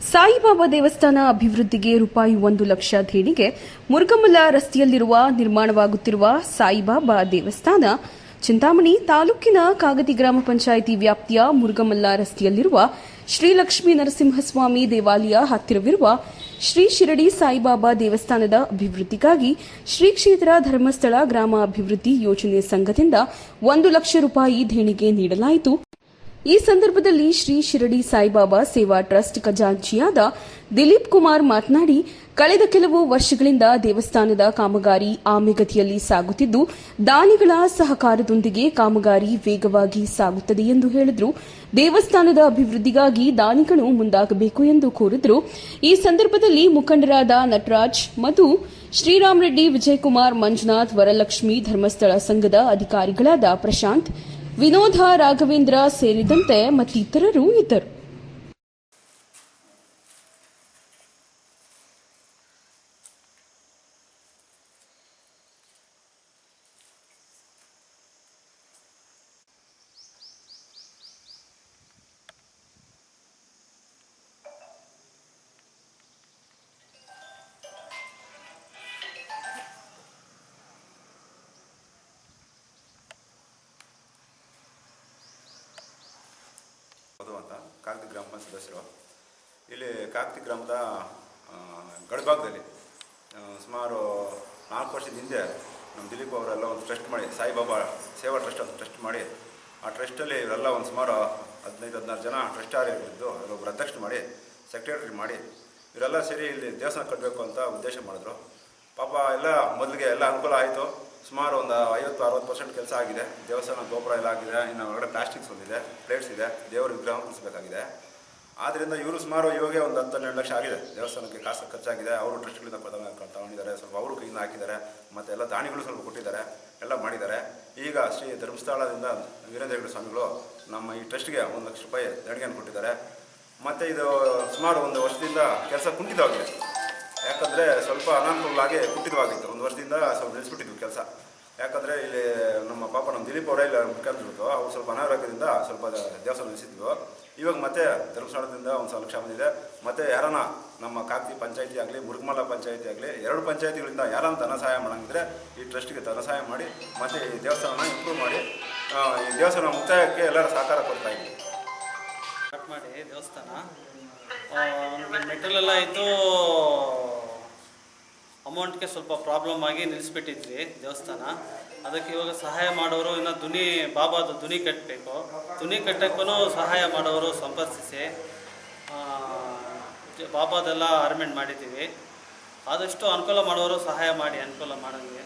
ಸಾಯಿಬಾಬಾ ದೇವಸ್ಥಾನ ಅಭಿವೃದ್ಧಿಗೆ ರೂಪಾಯಿ ಒಂದು ಲಕ್ಷ ದೇಣಿಗೆ ಮುರುಗಮಲ ರಸ್ತೆಯಲ್ಲಿರುವ ನಿರ್ಮಾಣವಾಗುತ್ತಿರುವ ಸಾಯಿಬಾಬಾ ದೇವಸ್ಥಾನ, ಚಿಂತಾಮಣಿ ತಾಲೂಕಿನ ಕಾಗತಿ ಗ್ರಾಮ ಪಂಚಾಯಿತಿ ವ್ಯಾಪ್ತಿಯ ಮುರುಗಮಲ್ಲ ರಸ್ತೆಯಲ್ಲಿರುವ ಶ್ರೀ ಲಕ್ಷ್ಮೀ ನರಸಿಂಹಸ್ವಾಮಿ ದೇವಾಲಯ ಹತ್ತಿರವಿರುವ ಶ್ರೀ ಶಿರಡಿ ಸಾಯಿಬಾಬಾ ದೇವಸ್ಥಾನದ ಅಭಿವೃದ್ಧಿಗಾಗಿ ಶ್ರೀ ಕ್ಷೇತ್ರ ಧರ್ಮಸ್ಥಳ ಗ್ರಾಮ ಅಭಿವೃದ್ಧಿ ಯೋಜನೆ ಸಂಘದಿಂದ ಒಂದು ಲಕ್ಷ ರೂಪಾಯಿ ದೇಣಿಗೆ ನೀಡಲಾಯಿತು. ಈ ಸಂದರ್ಭದಲ್ಲಿ ಶ್ರೀ ಶಿರಡಿ ಸಾಯಿಬಾಬಾ ಸೇವಾ ಟ್ರಸ್ಟ್ ಖಜಾಂಚಿಯಾದ ದಿಲೀಪ್ ಕುಮಾರ್ ಮಾತನಾಡಿ, ಕಳೆದ ಕೆಲವು ವರ್ಷಗಳಿಂದ ದೇವಸ್ಥಾನದ ಕಾಮಗಾರಿ ಆಮೆಗತಿಯಲ್ಲಿ ಸಾಗುತ್ತಿದ್ದು, ದಾನಿಗಳ ಸಹಕಾರದೊಂದಿಗೆ ಕಾಮಗಾರಿ ವೇಗವಾಗಿ ಸಾಗುತ್ತದೆ ಎಂದು ಹೇಳಿದರು. ದೇವಸ್ಥಾನದ ಅಭಿವೃದ್ಧಿಗಾಗಿ ದಾನಿಗಳು ಮುಂದಾಗಬೇಕು ಎಂದು ಕೋರಿದರು. ಈ ಸಂದರ್ಭದಲ್ಲಿ ಮುಖಂಡರಾದ ನಟರಾಜ್ ಮಧು ಶ್ರೀರಾಮ್ ರೆಡ್ಡಿ ವಿಜಯಕುಮಾರ್ ಮಂಜುನಾಥ್, ವರಲಕ್ಷ್ಮಿ, ಧರ್ಮಸ್ಥಳ ಸಂಘದ ಅಧಿಕಾರಿಗಳಾದ ಪ್ರಶಾಂತ್ ವಿನೋದ ರಾಘವೇಂದ್ರ ಸೇರಿದಂತೆ ಮತ್ತಿತರರು ಇದ್ದರು. ಸದಸ್ಯರು. ಇಲ್ಲಿ ಕಾಕ್ತಿ ಗ್ರಾಮದ ಗಡಭಾಗದಲ್ಲಿ ಸುಮಾರು ನಾಲ್ಕು ವರ್ಷದ ಹಿಂದೆ ನಮ್ಮ ದಿಲೀಪ್ ಅವರೆಲ್ಲ ಒಂದು ಟ್ರಸ್ಟ್ ಮಾಡಿ, ಸಾಯಿಬಾಬಾ ಸೇವಾ ಟ್ರಸ್ಟ್ ಅಂತ ಟ್ರಸ್ಟ್ ಮಾಡಿ, ಆ ಟ್ರಸ್ಟಲ್ಲಿ ಇವರೆಲ್ಲ ಒಂದು ಸುಮಾರು ಹದಿನೈದು, ಹದಿನಾರು ಜನ ಟ್ರಸ್ಟಾರಿದ್ದು ಅವರೊಬ್ಬರು ಅಧ್ಯಕ್ಷ ಮಾಡಿ, ಸೆಕ್ರೆಟರಿ ಮಾಡಿ, ಇವರೆಲ್ಲ ಸೇರಿ ಇಲ್ಲಿ ದೇವಸ್ಥಾನ ಕಟ್ಟಬೇಕು ಅಂತ ಉದ್ದೇಶ ಮಾಡಿದ್ರು. ಪಾಪ ಎಲ್ಲ ಮೊದಲಿಗೆ ಎಲ್ಲ ಅನುಕೂಲ ಆಯಿತು. ಸುಮಾರು ಒಂದು ಐವತ್ತು, ಅರವತ್ತು ಪರ್ಸೆಂಟ್ ಕೆಲಸ ಆಗಿದೆ. ದೇವಸ್ಥಾನ ಗೋಪುರ ಎಲ್ಲ ಆಗಿದೆ. ಇನ್ನು ಹೊರಗಡೆ ಪ್ಲಾಸ್ಟಿಕ್ಸ್ ಒಂದಿದೆ, ಪ್ಲೇಟ್ಸ್ ಇದೆ. ದೇವರ ವಿಗ್ರಹ ಕುಡಿಸ್ಬೇಕಾಗಿದೆ ಆದ್ದರಿಂದ ಇವರು ಸುಮಾರು ಇವಾಗೆ ಒಂದು ಹತ್ತು ಹನ್ನೆರಡು ಲಕ್ಷ ಆಗಿದೆ. ದೇವಸ್ಥಾನಕ್ಕೆ ಕಾಸು ಖರ್ಚಾಗಿದೆ. ಅವರು ಟ್ರಸ್ಟ್ಗಳಿಂದ ತಗೊಂಡಿದ್ದಾರೆ. ಸ್ವಲ್ಪ ಅವರು ಕೈಯಿಂದ ಹಾಕಿದ್ದಾರೆ. ಮತ್ತು ಎಲ್ಲ ದಾನಿಗಳು ಸ್ವಲ್ಪ ಕೊಟ್ಟಿದ್ದಾರೆ. ಎಲ್ಲ ಮಾಡಿದ್ದಾರೆ. ಈಗ ಶ್ರೀ ಧರ್ಮಸ್ಥಳದಿಂದ ವೀರೇಂದ್ರ ಸ್ವಾಮಿಗಳು ನಮ್ಮ ಈ ಟ್ರಸ್ಟ್ಗೆ ಒಂದು ಲಕ್ಷ ರೂಪಾಯಿ ದೇಣಿಗೆಯನ್ನು ಕೊಟ್ಟಿದ್ದಾರೆ. ಮತ್ತು ಇದು ಸುಮಾರು ಒಂದು ವರ್ಷದಿಂದ ಕೆಲಸ ಕುಂಠಿತವಾಗಿದೆ. ಯಾಕಂದರೆ ಸ್ವಲ್ಪ ಅನಾನುಕೂಲವಾಗಿ ಕುಂಠಿತವಾಗಿತ್ತು. ಒಂದು ವರ್ಷದಿಂದ ಸ್ವಲ್ಪ ನಿಲ್ಲಿಸ್ಬಿಟ್ಟಿದ್ವು ಕೆಲಸ. ಯಾಕಂದರೆ ಇಲ್ಲಿ ಪಾಪ ನಮ್ಮ ದಿಲೀಪ್ ಅವರೇ ಇಲ್ಲ ಮುಖ್ಯಮಂತ್ರಿಗಳು ಅವ್ರು ಸ್ವಲ್ಪ ಅನಾರೋಗ್ಯದಿಂದ ಸ್ವಲ್ಪ ದೇವಸ್ಥಾನ ನಿಲ್ಲಿಸಿದ್ವು. ಇವಾಗ ಮತ್ತೆ ಧರ್ಮಸ್ಥಳದಿಂದ ಒಂದು ಸ್ವಲ್ಪ ಬಂದಿದೆ. ಮತ್ತೆ ಯಾರನ್ನ ನಮ್ಮ ಕಾಕತಿ ಪಂಚಾಯತಿ ಆಗಲಿ ಮುರುಗಮಲ ಪಂಚಾಯತಿ ಆಗಲಿ, ಎರಡು ಪಂಚಾಯತಿಗಳಿಂದ ಯಾರನ್ನ ಧನ ಸಹಾಯ ಮಾಡಂಗಿದ್ರೆ ಈ ಟ್ರಸ್ಟ್ಗೆ ಧನ ಸಹಾಯ ಮಾಡಿ, ಮತ್ತೆ ಈ ದೇವಸ್ಥಾನ ಇಂಪ್ರೂವ್ ಮಾಡಿ ಈ ದೇವಸ್ಥಾನ ಮುಕ್ತಾಯಕ್ಕೆ ಎಲ್ಲರೂ ಸಹಕಾರ ಕೊಡ್ತಾ ಇದ್ದೀವಿ. ಮಾಡಿ ದೇವಸ್ಥಾನ. ಮೆಟಲ್ ಎಲ್ಲ ಇದ್ದು ಅಮೌಂಟ್ಗೆ ಸ್ವಲ್ಪ ಪ್ರಾಬ್ಲಮ್ ಆಗಿ ನಿಲ್ಲಿಸ್ಬಿಟ್ಟಿದ್ವಿ ದೇವಸ್ಥಾನ. ಅದಕ್ಕೆ ಇವಾಗ ಸಹಾಯ ಮಾಡೋರು, ಇನ್ನು ದುನಿ, ಬಾಬಾದು ದುನಿ ಕಟ್ಟಬೇಕು ದುನಿ ಕಟ್ಟಕ್ಕೂ ಸಹಾಯ ಮಾಡೋರು ಸಂಪರ್ಕಿಸಿ ಬಾಬಾದೆಲ್ಲ ಅರೇಂಜ್ಮೆಂಟ್ ಮಾಡಿದ್ದೀವಿ. ಆದಷ್ಟು ಅನುಕೂಲ ಮಾಡೋರು ಸಹಾಯ ಮಾಡಿ, ಅನುಕೂಲ ಮಾಡೋಂಗೆ